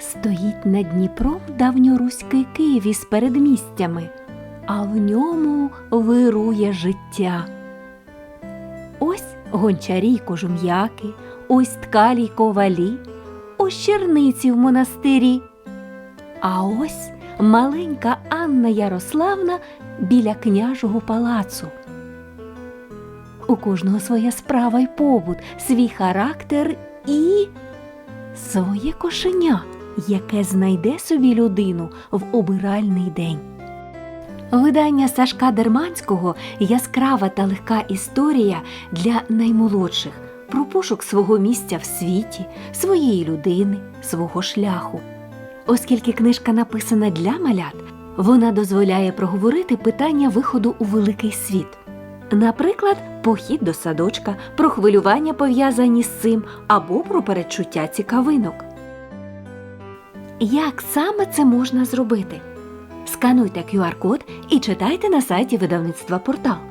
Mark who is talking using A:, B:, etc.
A: Стоїть над Дніпром давньоруський Київ із передмістями, а в ньому вирує життя. Ось гончарі й кожум'яки, ось ткалі й ковалі, ось черниці в монастирі. А ось маленька Анна Ярославна біля княжого палацу. У кожного своя справа й побут, свій характер і своє кошеня, яке знайде собі людину в обиральний день. Видання Сашка Дерманського яскрава та легка історія для наймолодших про пошук свого місця в світі, своєї людини, свого шляху. Оскільки книжка написана для малят, вона дозволяє проговорити питання виходу у великий світ. Наприклад, похід до садочка, про хвилювання пов'язані з цим або про передчуття цікавинок. Як саме це можна зробити? Скануйте QR-код і читайте на сайті видавництва портал.